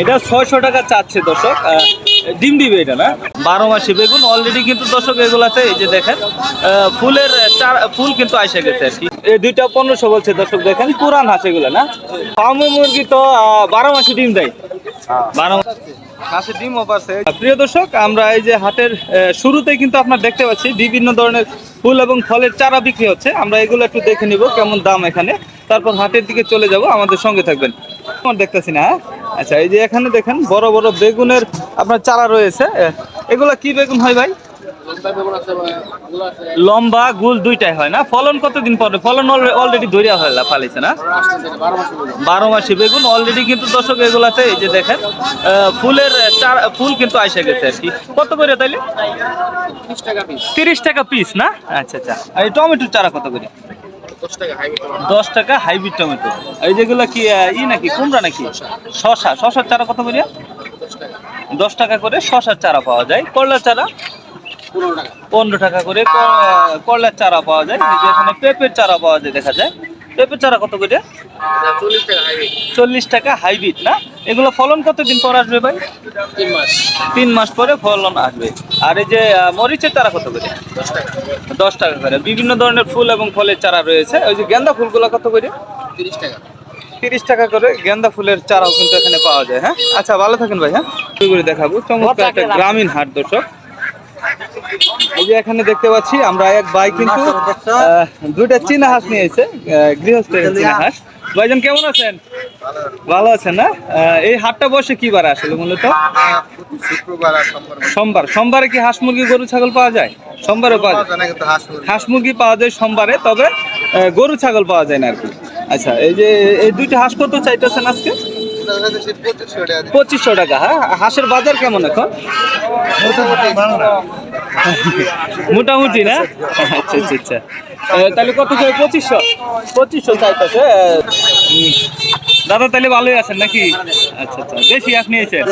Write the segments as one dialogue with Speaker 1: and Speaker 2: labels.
Speaker 1: এটা ছয়শো টাকা চাচ্ছে দর্শক। ডিম দিবে এটা না? বারো মাসি বেগুন অলরেডি কিন্তু দর্শক এগুলাতে এই যে দেখেন ফুলের চার ফুল কিন্তু আসে গেছে আর কি। এই দুইটা পনেরোশো বলছে দর্শক, দেখেন, পুরান হাঁস এগুলো না? ফার্মে মুরগি তো বারো মাসে ডিম দেয়। বারো মাস ডিম পারছে প্রিয় দর্শক, আমরা এই যে হাটের শুরুতেই কিন্তু আপনার দেখতে পাচ্ছি, বিভিন্ন ধরনের ফুল এবং ফলের চারা বিক্রি হচ্ছে। আমরা এগুলো একটু দেখে নিব কেমন দাম এখানে। তারপর হাটের দিকে চলে যাব, আমাদের সঙ্গে থাকবেন। আমার দেখতেছি না হ্যাঁ? আচ্ছা এই যে এখানে দেখেন বড় বড় বেগুনের আপনার চারা রয়েছে। এগুলা কি বেগুন হয় ভাই? লম্বা গুল দুইটাই হয় না? ফলন কতদিন পরে ফলন অলরেডি ধরিয়া হয় ফালিছে না? বারো মাসি বেগুন। অলরেডি কিন্তু দর্শক এগুলাতে এই যে দেখেন ফুলের চারা ফুল কিন্তু আসে গেছে আর কি। কত করে তাইলে? তিরিশ টাকা পিস না? আচ্ছা আচ্ছা। আর এই টমেটোর চারা কত করে? দশ টাকা হাইব্রিড টমেটো। এই যেগুলো কি ই নাকি কুমড়া নাকি? শশা শশার চারা কত করে দশ টাকা। করে শশার চারা পাওয়া যায়। করলার চারা? পনেরো টাকা। করে করলার চারা পাওয়া যায়। যে এখানে পেঁপের চারা পাওয়া যায় দেখা যায়। পেঁপের চারা কত করে চল্লিশ টাকা হাইব্রিড না? এগুলো ফলন কতদিন পর আসবে ভাই? তিন মাস। তিন মাস পরে ফলন আসবে। আর এই যে মরিচের চারা কত করে? দশ টাকা করে। বিভিন্ন ধরনের ফুল এবং ফলের চারা রয়েছে। ওই যে গেন্দা ফুলগুলো কত করে? তিরিশ টাকা। তিরিশ টাকা করে গেন্দা ফুলের চারাও কিন্তু এখানে পাওয়া যায় হ্যাঁ? আচ্ছা ভালো থাকেন ভাই হ্যাঁ? করে দেখাবো। চমৎকার একটা গ্রামীণ হাট দর্শক। এই যে এখানে দেখতে পাচ্ছি আমরা এক ভাই কিন্তু আহ, দুইটা চীনা হাঁস নিয়েছে আহ, গৃহস্থের চীনা হাঁস। ভাইজান কেমন আছেন? ভালো আছেন না? এই হাটটা বসে কি বার আসলে মূলত?
Speaker 2: শুক্রবার সোমবার
Speaker 1: সোমবার। কি হাঁস মুরগি গরু ছাগল পাওয়া যায়? সোমবারে পাওয়া যায়।
Speaker 2: হাঁস মুরগি।
Speaker 1: পাওয়া যায় সোমবারে তবে গরু ছাগল পাওয়া যায় না আর কি। আচ্ছা এই যে এই দুইটা হাঁস কত চাইতেছেন আজকে।
Speaker 2: পঁচিশশো টাকা।
Speaker 1: হ্যাঁ? হাঁসের বাজার কেমন এখন?
Speaker 2: মোটামুটি না।
Speaker 1: আচ্ছা আচ্ছা আচ্ছা। তাহলে কত করে? পঁচিশশো? পঁচিশশো চাইতেছে দাদা তাহলে ভালোই আছেন নাকি? আচ্ছা আচ্ছা। দেশি হাঁস নিয়েছেন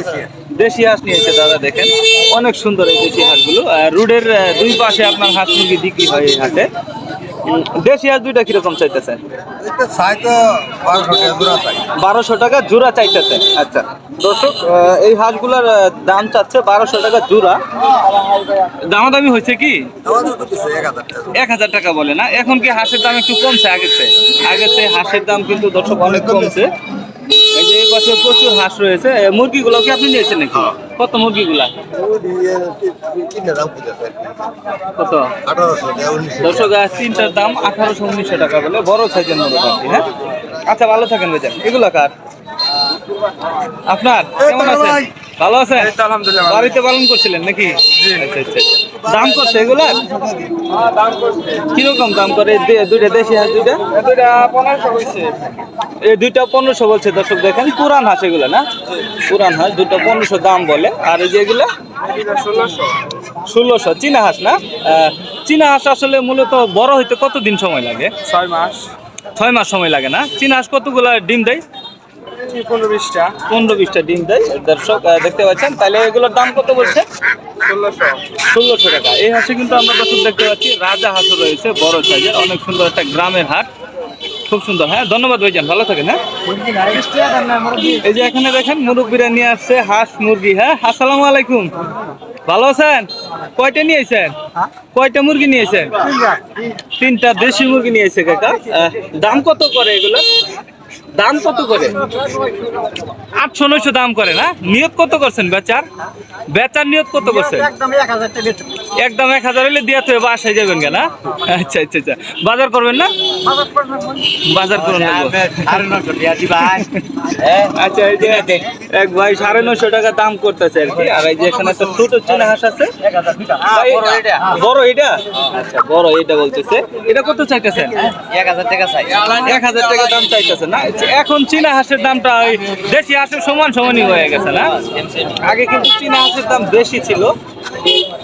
Speaker 1: দেশি হাঁস। নিয়েছে দাদা দেখেন। অনেক সুন্দর এই দেশি হাঁসগুলো। রোডের দুই পাশে আপনার হাঁস মুরগি বিক্রি হয় এই হাটে। দেশি হাঁস দুইটা কীরকম চাইতেছেন?
Speaker 2: এটা চাই তো বারোশো টাকা জোড়া
Speaker 1: চাইতেছে আচ্ছা দর্শক এই হাঁসগুলোর দাম চাচ্ছে বারোশো টাকা জোড়া। দামাদামি হয়েছে কি?
Speaker 2: এক হাজার টাকা।
Speaker 1: বলে না? এখন কি হাঁসের দাম একটু কমছে আগের চেয়ে? আগের চেয়ে হাঁসের দাম কিন্তু দর্শক অনেক কমছে। এই যে এই পাশে প্রচুর হাঁস রয়েছে। মুরগিগুলো কি আপনি নিয়েছেন নাকি? কত মুরগিগুলা। কত? দর্শক তিনটার দাম আঠারোশো উনিশশো টাকা বলে বড় সাইজের মুরগি হ্যাঁ? আচ্ছা ভালো থাকেন বেজান এগুলা কার? আপনার কেমন আছেন? ভালো। আছেন? বাড়িতে পালন করছিলেন নাকি? আচ্ছা আচ্ছা আচ্ছা। দাম করছে এগুলা? কীরকম দাম করে? দুইটা দেশি হাঁস দুইটা? এই দুইটা পনেরোশো বলছে দর্শক দেখেন পুরান হাঁস এগুলো না? পুরান হাঁস দুটো পনেরোশো দাম বলে। আর এই যে এগুলো? ষোলোশো। চীনা হাঁস না? চীনা হাঁস আসলে মূলত বড় হইতে কতদিন সময় লাগে?
Speaker 3: ছয় মাস।
Speaker 1: ছয় মাস সময় লাগে না? চীনা হাঁস কতগুলো ডিম দেয়?
Speaker 3: পনেরো বিশটা।
Speaker 1: পনেরো বিশটা ডিম দেয় দর্শক দেখতে পাচ্ছেন। তাহলে এগুলোর দাম কত বলছে?
Speaker 3: ষোলোশো।
Speaker 1: ষোলোশো টাকা। এই হাঁসে কিন্তু আমরা দর্শক দেখতে পাচ্ছি রাজা হাঁসও রয়েছে বড় সাইজের অনেক সুন্দর একটা গ্রামের হাট। খুব সুন্দর হ্যাঁ? ধন্যবাদ ভাইজান ভালো থাকেন হ্যাঁ? এই যে এখানে দেখেন মুরব্বীরা নিয়ে আসছে হাঁস মুরগি হ্যাঁ? আসসালামু আলাইকুম। ভালো আছেন? কয়টা নিয়েছেন কয়টা মুরগি নিয়েছেন তিনটা দেশি মুরগি নিয়েছে কাকা। দাম কত করে এগুলো? দাম কত করে? আটশো নয়শো দাম করে না? নিয়ত কত করছেন বেচার? বেচার নিয়ত কত করছেন?
Speaker 3: একদম এক হাজার
Speaker 1: হলে দিয়ে তো বাসায় যাবেন কেন আচ্ছা আচ্ছা আচ্ছা। বাজার করবেন না? বাজার
Speaker 3: টাকা দিবা।
Speaker 1: আচ্ছা এই যে এক ভাই সাড়ে নশো টাকা দাম করতেছে আর কি। আর এই যে এখানে একটা ছোট চীনা হাঁস আছে। ভাই, বড় এটা? আচ্ছা বড় এটা বলতেছে। এটা কত চাইতেছেন?
Speaker 3: এক হাজার টাকা চাই।
Speaker 1: এক হাজার টাকা দাম চাইতেছে না? এখন চীনা হাঁসের দামটা ওই দেশি হাঁসের সমান সমানই হয়ে গেছে না? আগে কিন্তু চীনা হাঁসের দাম বেশি ছিল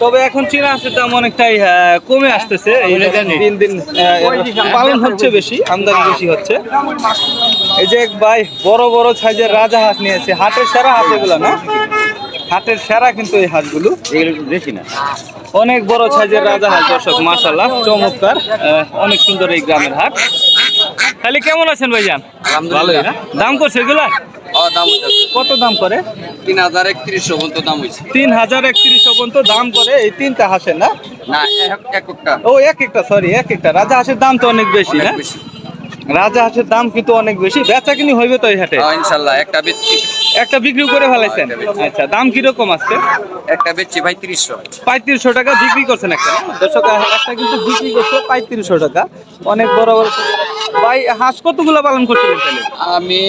Speaker 1: তবে এখন চীনা হাঁসের দাম অনেকটাই কমে আসতেছে। এই দিন দিন পালন হচ্ছে বেশি আমদানি বেশি হচ্ছে। এই যে এক ভাই বড় বড় সাইজের রাজা হাঁস নিয়েছে হাটের সেরা হাঁস এগুলো না? হাটের সেরা কিন্তু এই হাঁসগুলো।
Speaker 3: বেশি না।
Speaker 1: অনেক বড় সাইজের রাজা হাঁস দর্শক মাশাল্লাহ চমৎকার অনেক সুন্দর এই গ্রামের হাট। তাহলে কেমন আছেন ভাইজান? ভালোই দাম করছে এগুলা? কত দাম করে?
Speaker 4: তিন হাজার একত্রিশশো পর্যন্ত দাম হয়েছে
Speaker 1: তিন হাজার একত্রিশশো পর্যন্ত দাম করে এই তিনটা হাঁসের না?
Speaker 4: না এক- এক একটা।
Speaker 1: ও এক একটা সরি এক একটা। রাজা হাঁসের দাম তো অনেক বেশি না? রাজা হাঁসের দাম কিন্তু অনেক বেশি। বেচা কিনি হইবে তো এই হাটে?
Speaker 4: ইনশাল্লাহ একটা বেচছি।
Speaker 1: একটা বিক্রি করে ফেলাইছেন? আচ্ছা দাম কীরকম আজকে?
Speaker 4: একটা বেচছি ভাই তিরিশশো
Speaker 1: পঁয়ত্রিশশো টাকা বিক্রি করছেন একটা? দর্শক একটা কিন্তু বিক্রি করছে পঁয়ত্রিশশো টাকা। অনেক বড় বড় ভাই হাঁস কতগুলো পালন করছিলেন তাহলে
Speaker 4: আমি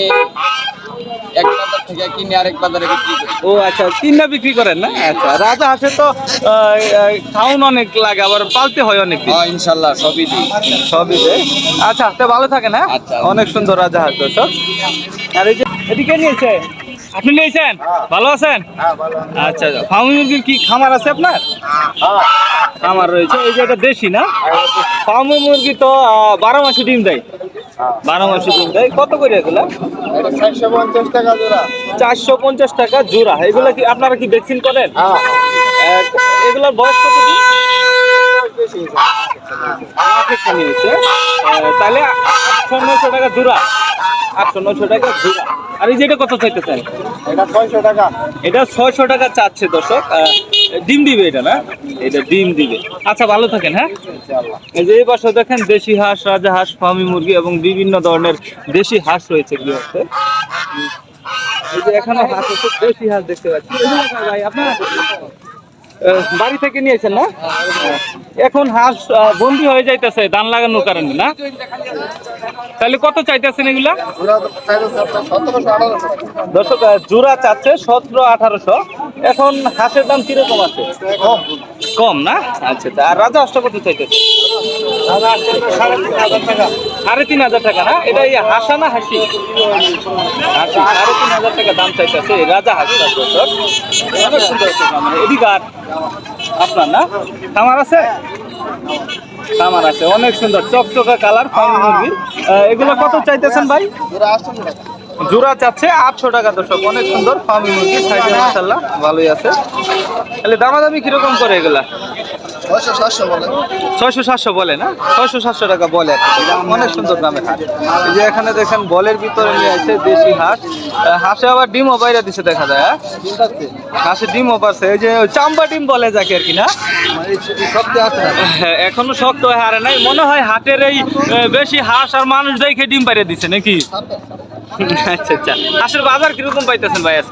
Speaker 4: এক বাজার থেকে কিনে আরেক বাজারে বিক্রি করি।
Speaker 1: ও আচ্ছা বিক্রি করেন না? আচ্ছা রাজা হাঁসে তো খাউন অনেক লাগে আবার পালতে হয় অনেক
Speaker 4: হ্যাঁ ইনশাল্লাহ সবই দিই।
Speaker 1: সবই দেয়। আচ্ছা তো ভালো থাকেন হ্যাঁ?
Speaker 4: আচ্ছা।
Speaker 1: অনেক সুন্দর রাজা হাঁস দর্শক। আর এই যে এদিকে নিয়েছে? আপনি নিয়েছেন? ভালো আছেন? আচ্ছা ফার্মি মুরগির কি খামার আছে আপনার? খামার রয়েছে এই যে এটা দেশি না? ফার্মি মুরগি তো বারো মাসে ডিম দেয়। বারো মাসে ডিম কত করে এগুলা?
Speaker 2: চারশো পঞ্চাশ টাকা জোড়া।
Speaker 1: চারশো পঞ্চাশ টাকা জোড়া। এগুলা কি আপনারা কি ভ্যাকসিন করেন? এক, এগুলার বয়স কত নিয়েছে তাহলে আটশো নয়শো টাকা জোড়া। আটশো নয়শো টাকা জোড়া। আর এই যে এটা কত চাইতে চাই
Speaker 2: এটা ছয়শো টাকা।
Speaker 1: এটা ছয়শো টাকা চাচ্ছে দর্শক। ডিম দিবে এটা না? এটা ডিম দিবে। আচ্ছা ভালো থাকেন হ্যাঁ? এই যে এই পাশে দেখেন দেশি হাঁস রাজা হাঁস ফার্মি মুরগি এবং বিভিন্ন ধরনের দেশি হাঁস রয়েছে গৃহস্থে। এই যে এখানে হাঁস আছে দেশি হাঁস দেখতে পাচ্ছি। ভাই আপনার বাড়ি থেকে নিয়েছেন না? এখন হাঁস বন্দি হয়ে যাইতেছে ধান লাগানোর কারণে না? তাহলে কত চাইতেছেন এগুলা? দর্শক জোড়া চাচ্ছে সতেরো আঠারোশো। এখন হাঁসের দাম কীরকম আছে?
Speaker 2: কম।
Speaker 1: না? আচ্ছা আচ্ছা। আর রাজা হাঁসটা কত চাইতেছে?
Speaker 2: সাড়ে তিন হাজার টাকা
Speaker 1: না? এটা এই হাসা না হাসি? হাসি। সাড়ে তিন হাজার টাকা দাম চাইতেছে রাজা হাঁসটা দর্শক। আছে খামার। এদিকে আর আপনার না? খামার আছে? খামার আছে অনেক সুন্দর। চকচকা কালার ফার্ম মুরগির। আহ, এগুলো কত চাইতেছেন ভাই?
Speaker 2: জোড়া আটশো
Speaker 1: চাচ্ছে আটশো টাকা দর্শক অনেক সুন্দর ফার্মি মুরগি মাসাল্লাহ ভালোই আছে। তাহলে দামাদামি কীরকম করে এগুলা?
Speaker 2: ছয়শো সাতশো বলে।
Speaker 1: না? ছয়শো সাতশো টাকা বলে অনেক সুন্দর দামের হাঁস। এই যে এখানে দেখেন বলের ভিতরে নিয়ে আছে দেশি হাঁস। হাঁসে আবার ডিমও বাইরে দিছে দেখা যায় হ্যাঁ? হাঁসে ডিমও পারছে। এই যে চাম্বা ডিম বলে যাকে আর কি না?
Speaker 2: সবচেয়ে আছে না।
Speaker 1: হ্যাঁ, এখনও শক্ত হয়ে হারে নাই। মনে হয় হাটের এই বেশি হাঁস আর মানুষ দেখে ডিম পাইরে দিছে নাকি? আচ্ছা আচ্ছা। হাঁসের বাজার কীরকম পাইতেছেন ভাই আজকে?